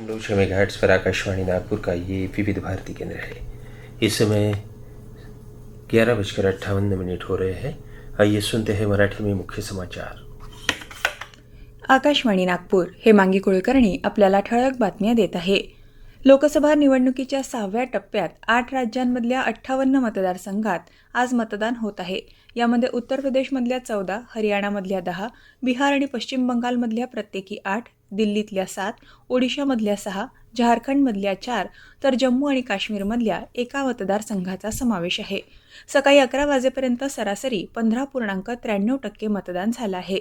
नौ छः पर आकाशवाणी नागपुर का ये विविध भारती केंद्र है। इस समय ग्यारह बजकर अट्ठावन मिनट हो रहे हैं। आइए सुनते हैं मराठी में मुख्य समाचार। आकाशवाणी नागपूर हे मांगी कुलकर्णी आपल्याला ठळक बातम्या देत आहे. लोकसभा निवडणुकीच्या सहाव्या टप्प्यात आठ राज्यांमधल्या अठ्ठावन्न मतदारसंघात आज मतदान होत आहे. यामध्ये उत्तर प्रदेशमधल्या चौदा हरियाणामधल्या दहा बिहार आणि पश्चिम बंगालमधल्या प्रत्येकी आठ दिल्लीतल्या सात ओडिशामधल्या सहा झारखंडमधल्या चार तर जम्मू आणि काश्मीरमधल्या एका मतदारसंघाचा समावेश आहे. सकाळी अकरा वाजेपर्यंत सरासरी पंधरा पूर्णांक त्र्याण्णव टक्के मतदान झालं आहे.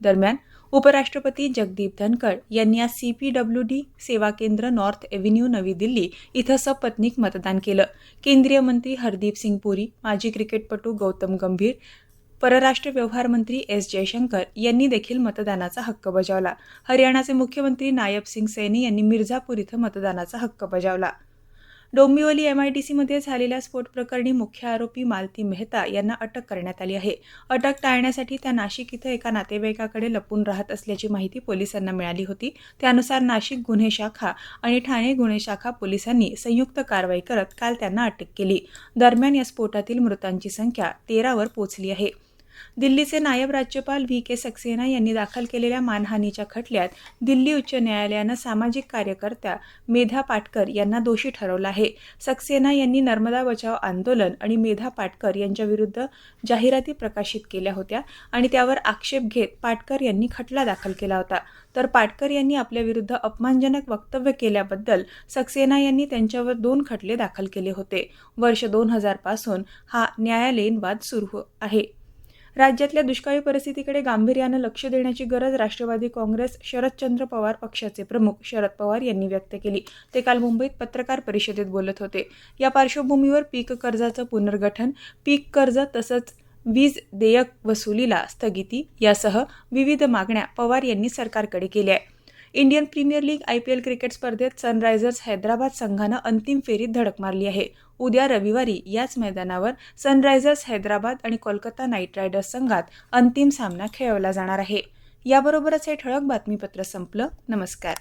दरम्यान उपराष्ट्रपती जगदीप धनखड यांनी आज सी पी डब्ल्यू डी सेवा केंद्र नॉर्थ एव्हेन्यू नवी दिल्ली इथं सपत्नीक मतदान केलं. केंद्रीय मंत्री हरदीप सिंग पुरी माजी क्रिकेटपटू गौतम गंभीर परराष्ट्र व्यवहार मंत्री एस जयशंकर यांनी देखील मतदानाचा हक्क बजावला. हरियाणाचे मुख्यमंत्री नायब सिंग सैनी यांनी मिर्झापूर इथं मतदानाचा हक्क बजावला. डोंबिवली सीमध्ये झालेल्या स्फोट प्रकरणी मुख्य आरोपी मालती मेहता यांना अटक करण्यात आली आहे. अटक टाळण्यासाठी त्या नाशिक इथं एका नातेवाईकाकडे लपून राहत असल्याची माहिती पोलिसांना मिळाली होती. त्यानुसार नाशिक गुन्हे शाखा आणि ठाणे गुन्हे शाखा पोलिसांनी संयुक्त कारवाई करत काल त्यांना अटक केली. दरम्यान या स्फोटातील मृतांची संख्या तेरावर पोचली आहे. दिल्लीचे नायब राज्यपाल व्ही के सक्सेना यांनी दाखल केलेल्या मानहानीच्या खटल्यात दिल्ली उच्च न्यायालयानं सामाजिक कार्यकर्त्या मेधा पाटकर यांना दोषी ठरवलं आहे. सक्सेना यांनी नर्मदा बचाव आंदोलन आणि मेधा पाटकर यांच्याविरुद्ध जाहिराती प्रकाशित केल्या होत्या आणि त्यावर आक्षेप घेत पाटकर यांनी खटला दाखल केला होता. तर पाटकर यांनी आपल्याविरुद्ध अपमानजनक वक्तव्य केल्याबद्दल सक्सेना यांनी त्यांच्यावर दोन खटले दाखल केले होते. वर्ष दोन हजारपासून हा न्यायालयीन वाद सुरू आहे. राज्यातल्या दुष्काळी परिस्थितीकडे गांभीर्यानं लक्ष देण्याची गरज राष्ट्रवादी काँग्रेस शरदचंद्र पवार पक्षाचे प्रमुख शरद पवार यांनी व्यक्त केली. ते काल मुंबईत पत्रकार परिषदेत बोलत होते. या पार्श्वभूमीवर पीक कर्जाचं पुनर्गठन पीक कर्ज तसंच वीज देयक वसुलीला स्थगिती यासह विविध मागण्या पवार यांनी सरकारकडे केल्या आहे Indian Premier League I P L cricket स्पर्धेत सनरायझर्स हैदराबाद संघानं अंतिम फेरीत धडक मारली आहे. उद्या रविवारी याच मैदानावर सनरायझर्स हैदराबाद आणि कोलकाता नाईट रायडर्स संघात अंतिम सामना खेळवला जाणार आहे. याबरोबरच हे ठळक बातमीपत्र संपलं. नमस्कार.